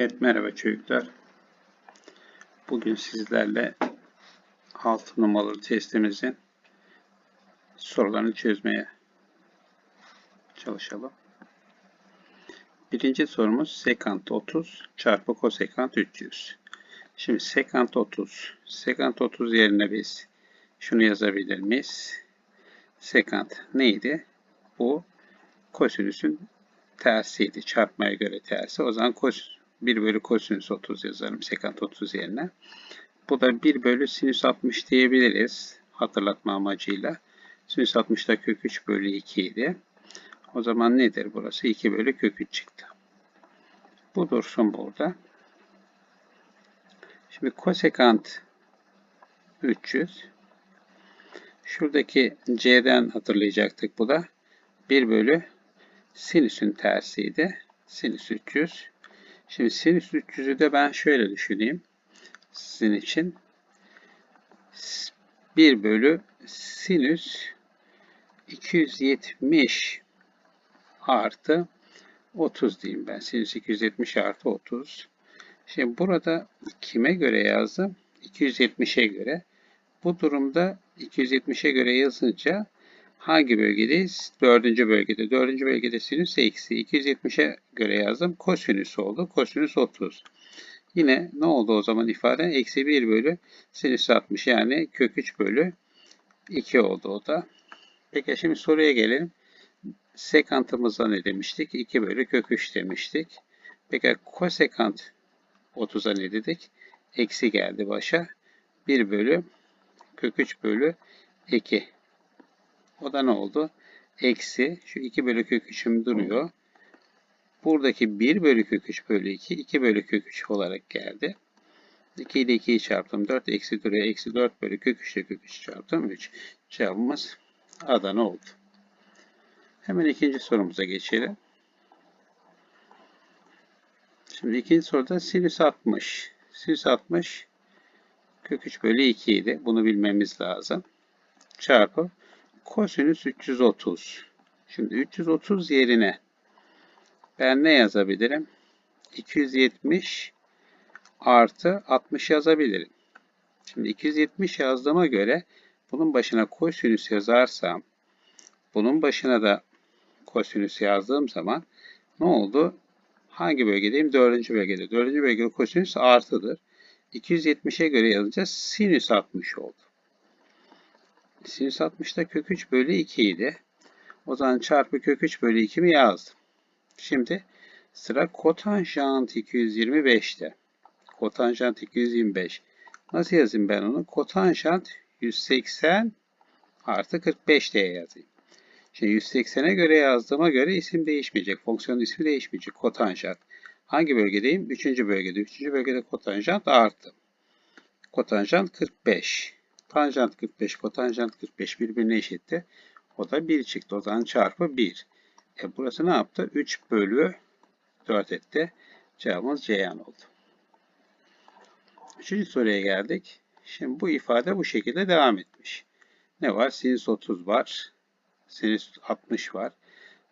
Evet merhaba çocuklar. Bugün sizlerle 6 numaralı testimizin sorularını çözmeye çalışalım. Birinci sorumuz sekant 30 çarpı kosekant 300. Şimdi sekant 30. Sekant 30 yerine biz şunu yazabilir miyiz? Sekant neydi? Bu kosinüsün tersiydi. Çarpmaya göre tersi. O zaman kos 1 bölü kosinüs 30 yazarım sekant 30 yerine. Bu da 1 bölü sinüs 60 diyebiliriz. Hatırlatma amacıyla. Sinüs 60 da kök 3 bölü 2 idi. O zaman nedir burası? 2 bölü kök 3 çıktı. Bu dursun burada. Şimdi kosekant 300. Şuradaki c'den hatırlayacaktık bu da. 1 bölü sinüsün tersiydi. Sinüs 300. Şimdi sinüs 300'ü de ben şöyle düşüneyim. Sizin için. 1 bölü sinüs 270 artı 30 diyeyim ben. Sinüs 270 artı 30. Şimdi burada kime göre yazdım? 270'e göre. Bu durumda 270'e göre yazınca hangi bölgedeyiz? Dördüncü bölgede. Dördüncü bölgede sinüs eksi. 270'e göre yazdım. Kosinüs oldu. Kosinüs 30. Yine ne oldu o zaman ifade? Eksi 1 bölü sinüs 60 yani kök 3 bölü 2 oldu o da. Peki şimdi soruya gelelim. Sekantımızda ne demiştik? 2 bölü kök 3 demiştik. Peki kosekant 30'a ne dedik? Eksi geldi başa. 1 bölü kök 3 bölü 2. O da ne oldu? Eksi. Şu 2 bölü kök 3'üm duruyor. Buradaki 1 bölü kök 3 bölü 2, 2 bölü kök 3 olarak geldi. 2 ile 2'yi çarptım. 4 eksi duruyor. Eksi 4 bölü kök 3 ile kök 3 çarptım. 3. Cevabımız Adana oldu. Hemen ikinci sorumuza geçelim. Şimdi ikinci soruda sinüs 60. Sinüs 60 kök 3 bölü 2 idi. Bunu bilmemiz lazım. Çarpı kosinüs 330. Şimdi 330 yerine ben ne yazabilirim? 270 artı 60 yazabilirim. Şimdi 270 yazdığıma göre bunun başına kosinüs yazarsam bunun başına da kosinüs yazdığım zaman ne oldu? Hangi bölgedeyim? Dördüncü bölgede. Dördüncü bölgede kosinüs artıdır. 270'e göre yazınca sinüs 60 oldu. Sinüs 60'da kök 3 bölü 2 idi. O zaman çarpı kök 3 bölü 2 mi yazdım? Şimdi sıra kotanjant 225'te. Kotanjant 225. Nasıl yazayım ben onu? Kotanjant 180 artı 45 diye yazayım. Şimdi 180'e göre yazdığıma göre isim değişmeyecek. Fonksiyonun ismi değişmeyecek. Kotanjant. Hangi bölgedeyim? Üçüncü bölgede. Üçüncü bölgede kotanjant artı. Kotanjant 45. Tanjant 45, kotanjant 45 birbirine eşitti. O da 1 çıktı. O zaman çarpı 1. E burası ne yaptı? 3 bölü 4 etti. Cevabımız Ceyhan oldu. Üçüncü soruya geldik. Şimdi bu ifade bu şekilde devam etmiş. Ne var? Sinüs 30 var. Sinüs 60 var.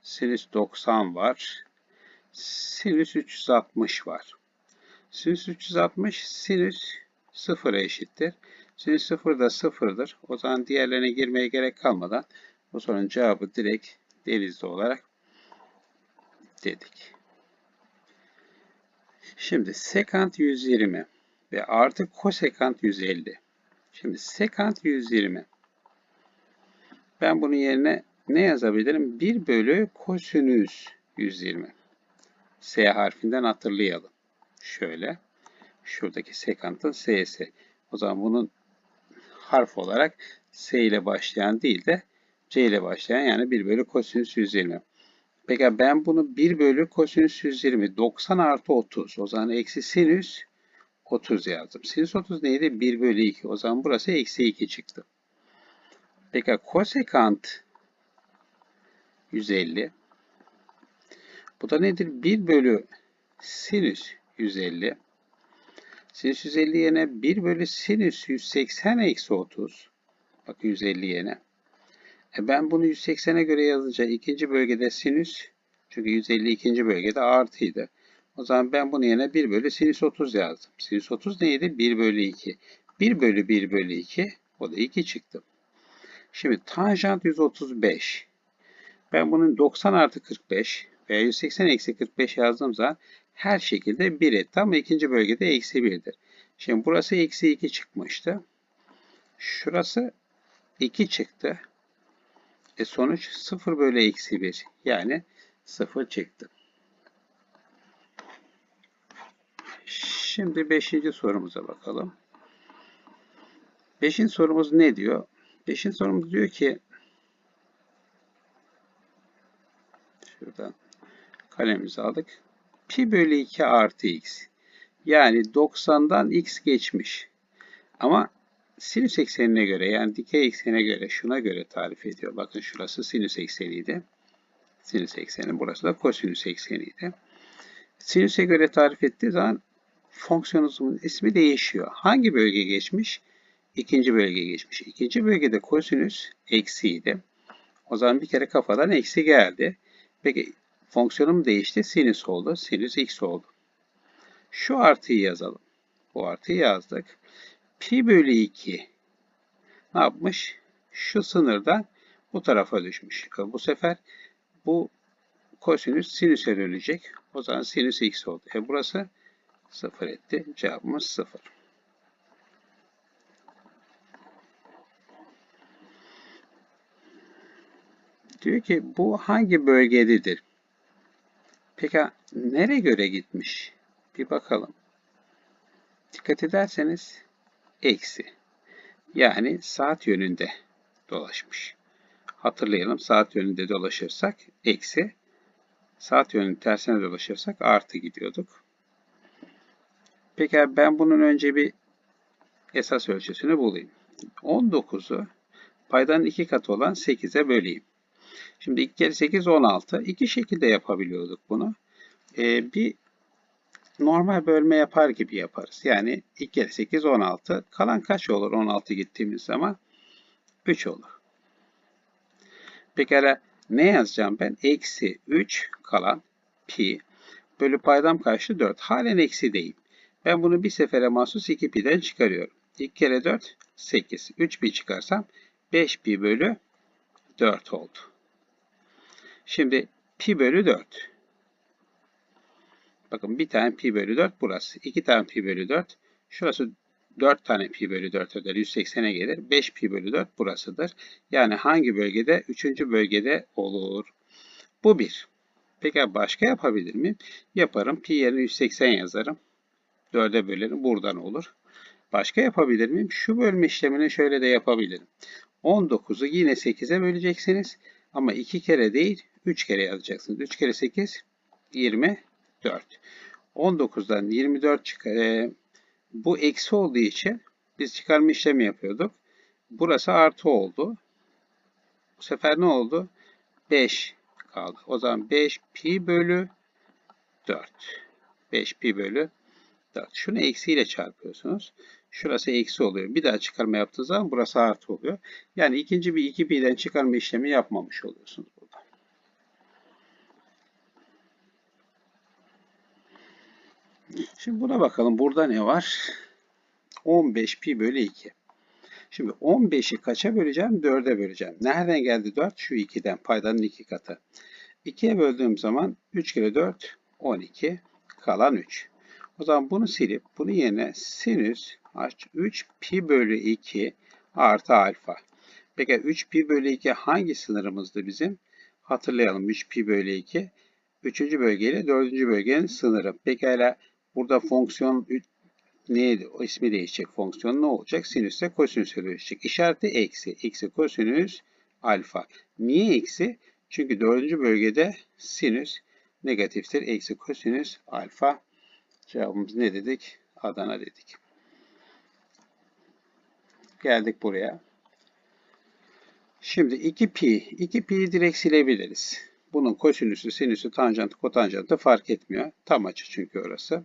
Sinüs 90 var. Sinüs 360 var. Sinüs 360 sinüs 0'a eşittir. Sinüs 0 da 0'dır. O zaman diğerlerine girmeye gerek kalmadan bu sorunun cevabı direkt denizli olarak dedik. Şimdi sekant 120 ve artı kosekant 150. Şimdi sekant 120. Ben bunun yerine ne yazabilirim? 1 bölü kosinüs 120. S harfinden hatırlayalım. Şöyle. Şuradaki sekantın S'si. O zaman bunun harf olarak S ile başlayan değil de C ile başlayan yani 1 bölü kosinüs 120. Peki ben bunu 1 bölü kosinüs 120 90 artı 30 o zaman eksi sinüs 30 yazdım. Sinüs 30 neydi? 1 bölü 2. O zaman burası eksi 2 çıktı. Peki kosekant 150. Bu da nedir? 1 bölü sinüs 150. Sinüs 150 yerine 1 bölü sinüs 180 eksi 30. Bak 150 yerine. E ben bunu 180'e göre yazınca ikinci bölgede sinüs çünkü 150 ikinci bölgede artıydı. O zaman ben bunu yerine 1 bölü sinüs 30 yazdım. Sinüs 30 neydi? 1 bölü 2. 1 bölü 1 bölü 2. O da 2 çıktı. Şimdi tanjant 135. Ben bunun 90 artı 45 veya 180 eksi 45 yazdığım zaman her şekilde 1 etti ama ikinci bölgede eksi 1'dir. Şimdi burası eksi 2 çıkmıştı. Şurası 2 çıktı. E sonuç 0 bölü eksi 1. Yani 0 çıktı. Şimdi 5. sorumuza bakalım. 5. sorumuz ne diyor? 5. sorumuz diyor ki şuradan kalemimizi aldık. Pi bölü 2 artı x. Yani 90'dan x geçmiş. Ama sinüs eksenine göre yani dikey eksene göre şuna göre tarif ediyor. Bakın şurası sinüs ekseniydi. Sinüs ekseni. Burası da kosinüs ekseniydi. Sinüse göre tarif ettiği zaman fonksiyonumuzun ismi değişiyor. Hangi bölge geçmiş? İkinci bölge geçmiş. İkinci bölgede kosinüs eksiydi. O zaman bir kere kafadan eksi geldi. Peki fonksiyonum değişti. Sinüs oldu. Sinüs x oldu. Şu artıyı yazalım. Bu artıyı yazdık. Pi bölü 2 ne yapmış? Şu sınırdan bu tarafa düşmüş. Bu sefer bu kosinüs sinüse dönecek. O zaman sinüs x oldu. E burası 0 etti. Cevabımız 0. Diyor ki bu hangi bölgededir? Peki nereye göre gitmiş? Bir bakalım. Dikkat ederseniz eksi. Yani saat yönünde dolaşmış. Hatırlayalım saat yönünde dolaşırsak eksi. Saat yönünün tersine dolaşırsak artı gidiyorduk. Peki ben bunun önce bir esas ölçüsünü bulayım. 19'u paydanın iki katı olan 8'e böleyim. Şimdi 2 kere 8 16. İki şekilde yapabiliyorduk bunu. Ee, bir normal bölme yapar gibi yaparız. Yani 2 kere 8 16. Kalan kaç olur 16 gittiğimiz zaman? 3 olur. Pekala ne yazacağım ben? Eksi 3 kalan pi bölü paydam kaçtı? 4. Halen eksi değil. Ben bunu bir sefere mahsus 2 pi'den çıkarıyorum. 2 kere 4 8. 3 pi çıkarsam 5 pi bölü 4 oldu. Şimdi pi bölü 4. Bakın bir tane pi bölü 4 burası. 2 tane pi bölü 4. Şurası 4 tane pi bölü 4 eder. 180'e gelir. 5 pi bölü 4 burasıdır. Yani hangi bölgede? 3. bölgede olur. Bu 1. Peki başka yapabilir miyim? Yaparım. Pi yerine 180 yazarım. 4'e bölerim. Buradan olur. Başka yapabilir miyim? Şu bölme işlemini şöyle de yapabilirim. 19'u yine 8'e böleceksiniz. Ama 2 kere değil 3 kere yazacaksınız. 3 kere 8 24. 19'dan 24 çıkar. E, bu eksi olduğu için biz çıkarma işlemi yapıyorduk. Burası artı oldu. Bu sefer ne oldu? 5 kaldı. O zaman 5 pi bölü 4. 5 pi bölü 4. Şunu eksiyle çarpıyorsunuz. Şurası eksi oluyor. Bir daha çıkarma yaptığı zaman burası artı oluyor. Yani ikinci bir 2 pi'den çıkarma işlemi yapmamış oluyorsunuz Şimdi buna bakalım. Burada ne var? 15 pi bölü 2. Şimdi 15'i kaça böleceğim? 4'e böleceğim. Nereden geldi 4? Şu 2'den. Paydanın 2 katı. 2'ye böldüğüm zaman 3 kere 4 12 kalan 3. O zaman bunu silip bunu yerine sinüs h3 pi bölü 2 artı alfa. Peki 3 pi bölü 2 hangi sınırımızdı bizim? Hatırlayalım 3 pi bölü 2. Üçüncü bölgeyle dördüncü bölgenin sınırı. Pekala burada fonksiyon neydi? O ismi değişecek. Fonksiyon ne olacak? Sinüste kosinüse dönüşecek. İşareti eksi. Eksi kosinüs alfa. Niye eksi? Çünkü dördüncü bölgede sinüs negatiftir. Eksi kosinüs alfa. Cevabımız ne dedik? Adana dedik. Geldik buraya. Şimdi 2 pi. 2 pi'yi direkt silebiliriz. Bunun kosinüsü, sinüsü, tanjantı, kotanjantı fark etmiyor. Tam açı çünkü orası.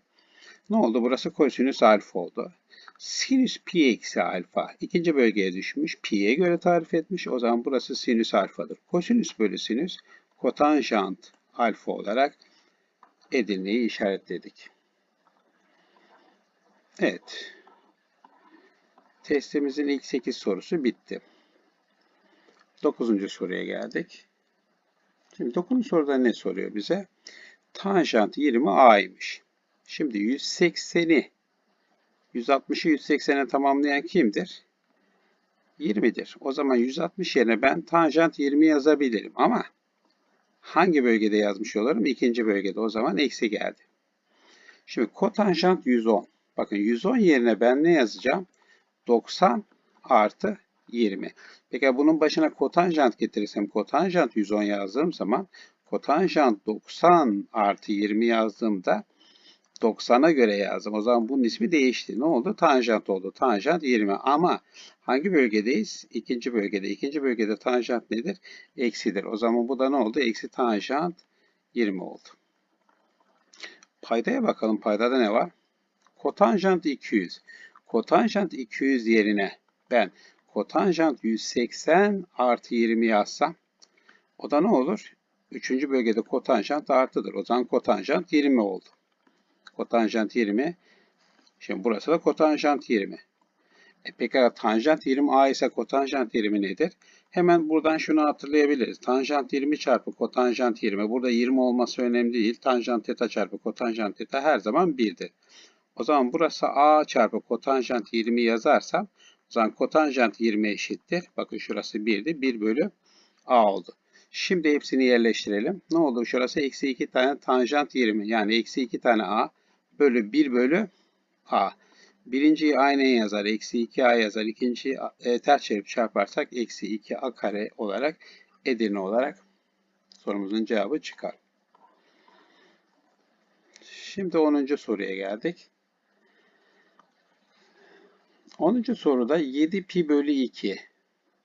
Ne oldu? Burası kosinüs alfa oldu. Sinüs pi eksi alfa ikinci bölgeye düşmüş. Pi'ye göre tarif etmiş. O zaman burası sinüs alfadır. Kosinüs bölü sinüs kotanjant alfa olarak Edirne'yi işaretledik. Evet. Testimizin ilk 8 sorusu bitti. 9. soruya geldik. Şimdi 9. soruda ne soruyor bize? Tanjant 20 a'ymış. Şimdi 180'i 160'ı 180'e tamamlayan kimdir? 20'dir. O zaman 160 yerine ben tanjant 20 yazabilirim ama hangi bölgede yazmış olurum? İkinci bölgede. O zaman eksi geldi. Şimdi kotanjant 110. Bakın 110 yerine ben ne yazacağım? 90 artı 20. Peki bunun başına kotanjant getirirsem kotanjant 110 yazdığım zaman kotanjant 90 artı 20 yazdığımda 90'a göre yazdım. O zaman bunun ismi değişti. Ne oldu? Tanjant oldu. Tanjant 20. Ama hangi bölgedeyiz? İkinci bölgede. İkinci bölgede tanjant nedir? Eksidir. O zaman bu da ne oldu? Eksi tanjant 20 oldu. Paydaya bakalım. Paydada ne var? Kotanjant 200. Kotanjant 200 yerine ben kotanjant 180 artı 20 yazsam o da ne olur? Üçüncü bölgede kotanjant artıdır. O zaman kotanjant 20 oldu. Kotanjant 20. Şimdi burası da kotanjant 20. E peki tanjant 20a ise kotanjant 20 nedir? Hemen buradan şunu hatırlayabiliriz. Tanjant 20 çarpı kotanjant 20. Burada 20 olması önemli değil. Tanjant teta çarpı kotanjant teta her zaman 1'dir. O zaman burası a çarpı kotanjant 20 yazarsam o zaman kotanjant 20 eşittir. Bakın şurası 1'di. 1 bölü a oldu. Şimdi hepsini yerleştirelim. Ne oldu? Şurası eksi 2 tane tanjant 20. Yani eksi 2 tane a bölü 1 bölü a. Birinciyi aynen yazar. Eksi 2a yazar. İkinciyi e, ters çevirip çarparsak eksi 2a kare olarak Edirne olarak sorumuzun cevabı çıkar. Şimdi 10. soruya geldik. 10. soruda 7 pi bölü 2.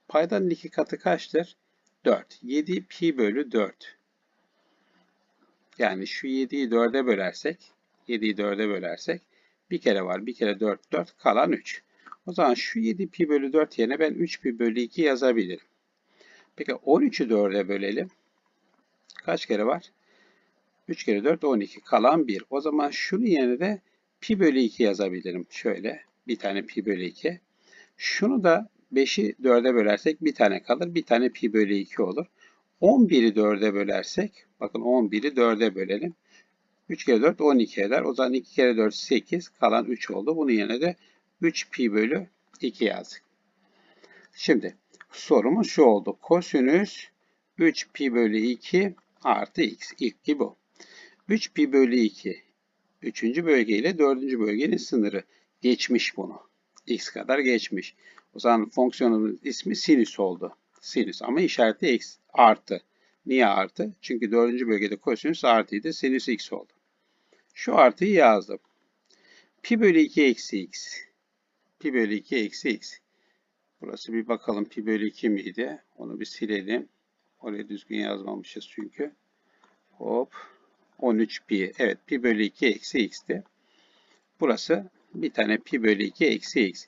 Paydanın iki katı kaçtır? 4. 7 pi bölü 4. Yani şu 7'yi 4'e bölersek 7'yi 4'e bölersek bir kere var. Bir kere 4, 4 kalan 3. O zaman şu 7 pi bölü 4 yerine ben 3 pi bölü 2 yazabilirim. Peki 13'ü 4'e bölelim. Kaç kere var? 3 kere 4 12 kalan 1. O zaman şunu yerine de pi bölü 2 yazabilirim. Şöyle bir tane pi bölü 2. Şunu da 5'i 4'e bölersek bir tane kalır. Bir tane pi bölü 2 olur. 11'i 4'e bölersek bakın 11'i 4'e bölelim. 3 kere 4 12 eder. O zaman 2 kere 4 8 kalan 3 oldu. Bunun yerine de 3 pi bölü 2 yazdık. Şimdi sorumuz şu oldu. Kosinüs 3 pi bölü 2 artı x. İlk bu. 3 pi bölü 2 3. bölge ile 4. bölgenin sınırı. Geçmiş bunu. x kadar geçmiş. O zaman fonksiyonumuz ismi sinüs oldu. Sinüs ama işareti x artı. Niye artı? Çünkü dördüncü bölgede kosinüs artıydı. Sinüs x oldu. Şu artıyı yazdım. Pi bölü 2 eksi x. Pi bölü 2 eksi x. Burası bir bakalım pi bölü 2 miydi? Onu bir silelim. Oraya düzgün yazmamışız çünkü. Hop. 13 pi. Evet pi bölü 2 eksi x'ti. Burası bir tane pi bölü 2 eksi x.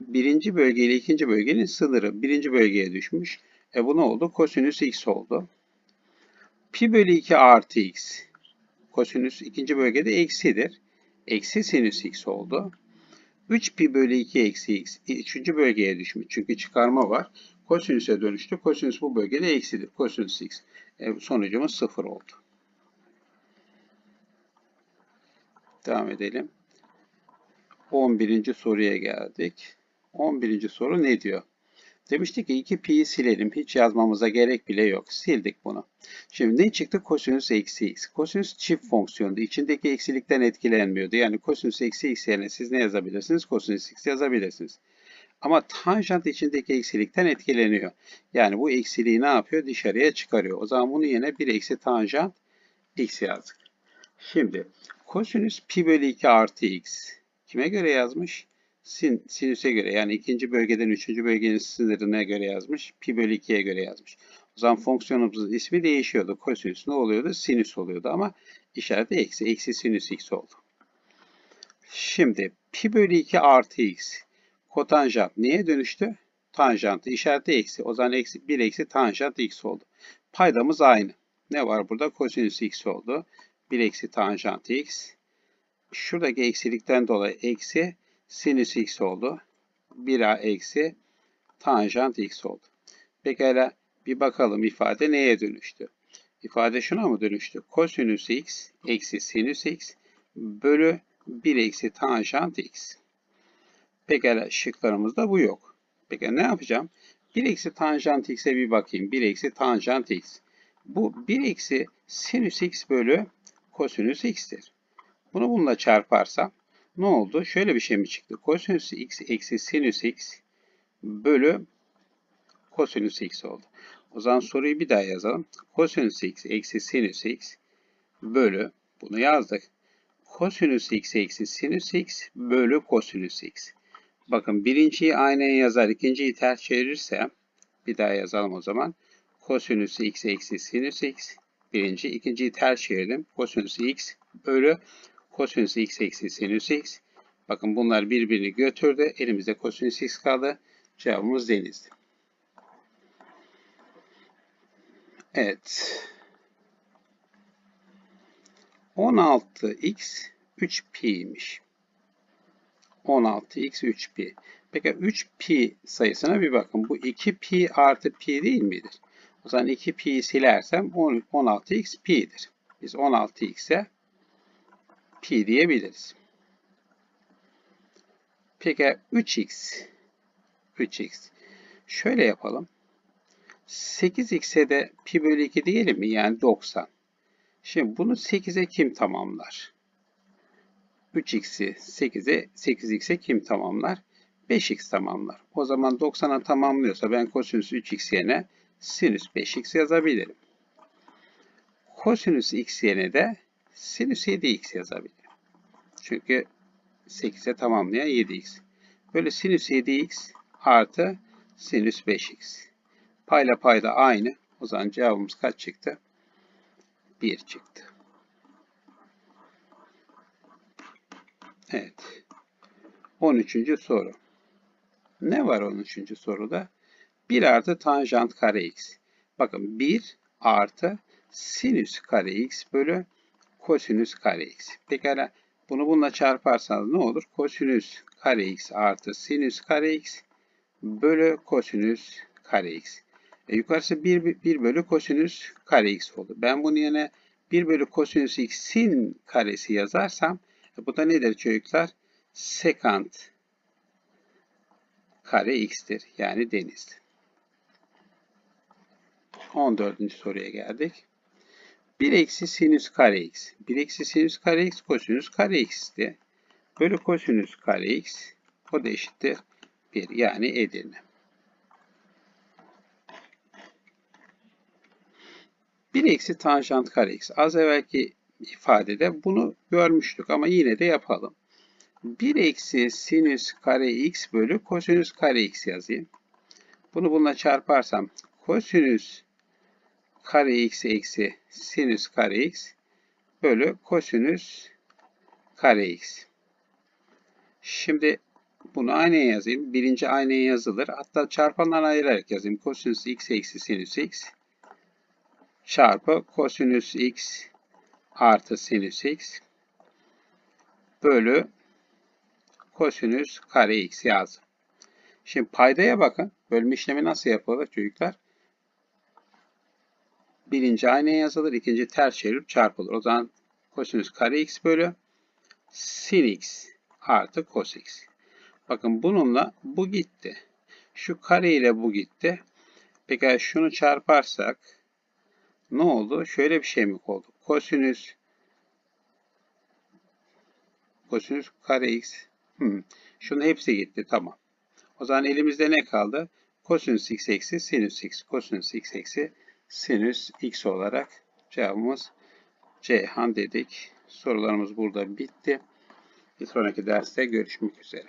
Birinci bölge ile ikinci bölgenin sınırı birinci bölgeye düşmüş. E bu ne oldu? Kosinüs x oldu. Pi bölü 2 artı x. Kosinüs ikinci bölgede eksidir. Eksi sinüs x oldu. 3 pi bölü 2 eksi x. Üçüncü bölgeye düşmüş. Çünkü çıkarma var. Kosinüse dönüştü. Kosinüs bu bölgede eksidir. Kosinüs x. E, sonucumuz 0 oldu. Devam edelim. 11. soruya geldik. 11. soru ne diyor? Demiştik ki 2 pi'yi silelim. Hiç yazmamıza gerek bile yok. Sildik bunu. Şimdi ne çıktı? Kosinüs eksi x. Kosinüs çift fonksiyondu. İçindeki eksilikten etkilenmiyordu. Yani kosinüs eksi x yerine siz ne yazabilirsiniz? Kosinüs x yazabilirsiniz. Ama tanjant içindeki eksilikten etkileniyor. Yani bu eksiliği ne yapıyor? Dışarıya çıkarıyor. O zaman bunu yine 1 eksi tanjant x yazdık. Şimdi kosinüs pi bölü 2 artı x. Kime göre yazmış? Sin, sinüse göre yani ikinci bölgeden üçüncü bölgenin sınırına göre yazmış. Pi bölü 2'ye göre yazmış. O zaman fonksiyonumuzun ismi değişiyordu. Kosinüs ne oluyordu? Sinüs oluyordu ama işareti eksi. Eksi sinüs x oldu. Şimdi pi bölü 2 artı x. Kotanjant neye dönüştü? Tanjantı. işareti eksi. O zaman eksi, 1 eksi tanjant x oldu. Paydamız aynı. Ne var burada? Kosinüs x oldu. 1 eksi tanjant x. Şuradaki eksilikten dolayı eksi sinüs x oldu. 1a eksi tanjant x oldu. Pekala bir bakalım ifade neye dönüştü? İfade şuna mı dönüştü? Kosinüs x eksi sinüs x bölü 1 eksi tanjant x. Pekala şıklarımızda bu yok. Peki ne yapacağım? 1 eksi tanjant x'e bir bakayım. 1 eksi tanjant x. Bu 1 eksi sinüs x bölü kosinüs x'tir. Bunu bununla çarparsam ne oldu? Şöyle bir şey mi çıktı? Kosinüs x eksi sinüs x bölü kosinüs x oldu. O zaman soruyu bir daha yazalım. Kosinüs x eksi sinüs x bölü bunu yazdık. Kosinüs x eksi sinüs x bölü kosinüs x. Bakın birinciyi aynen yazar, ikinciyi ters çevirirse bir daha yazalım o zaman. Kosinüs x eksi sinüs x. Birinci, ikinciyi ters çevirdim. Kosinüs x bölü kosinüs x eksi sinüs x. Bakın bunlar birbirini götürdü. Elimizde kosinüs x kaldı. Cevabımız denizdi. Evet. 16x 3pi'ymiş. 16x 3pi. Peki 3pi sayısına bir bakın. Bu 2pi artı pi değil midir? O zaman 2pi'yi silersem 16x pi'dir. Biz 16x'e pi diyebiliriz. Peki 3x 3x. Şöyle yapalım. 8x'e de pi bölü 2 diyelim mi? Yani 90. Şimdi bunu 8'e kim tamamlar? 3x'i 8'e 8x'e kim tamamlar? 5x tamamlar. O zaman 90'a tamamlıyorsa ben kosinüs 3x yerine sinüs 5x yazabilirim. Kosinüs x yerine de sinüs 7x yazabilirim. Çünkü 8'e tamamlayan 7x. Böyle sinüs 7x artı sinüs 5x. Payla payda aynı. O zaman cevabımız kaç çıktı? 1 çıktı. Evet. 13. soru. Ne var 13. soruda? 1 artı tanjant kare x. Bakın 1 artı sinüs kare x bölü kosinüs kare x. Pekala bunu bununla çarparsanız ne olur? Kosinüs kare x artı sinüs kare x bölü kosinüs kare x. E, yukarısı 1, 1 bölü kosinüs kare x oldu. Ben bunu yine 1 bölü kosinüs x'in karesi yazarsam e, bu da nedir çocuklar? Sekant kare x'tir. Yani deniz. 14. soruya geldik. 1 eksi sinüs kare x. 1 eksi sinüs kare x kosinüs kare x'ti. Bölü kosinüs kare x. O da eşittir 1. Yani Edirne. 1 eksi tanjant kare x. Az evvelki ifadede bunu görmüştük ama yine de yapalım. 1 eksi sinüs kare x bölü kosinüs kare x yazayım. Bunu bununla çarparsam kosinüs kare x eksi sinüs kare x bölü kosinüs kare x. Şimdi bunu aynaya yazayım. Birinci aynaya yazılır. Hatta çarpandan ayırarak yazayım. Kosinüs x eksi sinüs x çarpı kosinüs x artı sinüs x bölü kosinüs kare x yazdım. Şimdi paydaya bakın. Bölme işlemi nasıl yapılır çocuklar? Birinci aynaya yazılır. ikinci ters çevirip çarpılır. O zaman kosinüs kare x bölü sin x artı cos x. Bakın bununla bu gitti. Şu kare ile bu gitti. Peki şunu çarparsak ne oldu? Şöyle bir şey mi oldu? Kosinüs kosinüs kare x. Hmm. Şunun hepsi gitti. Tamam. O zaman elimizde ne kaldı? Kosinüs x eksi sinüs x. Kosinüs x eksi sinüs x olarak cevabımız Ceyhan dedik. Sorularımız burada bitti. Bir sonraki derste görüşmek üzere.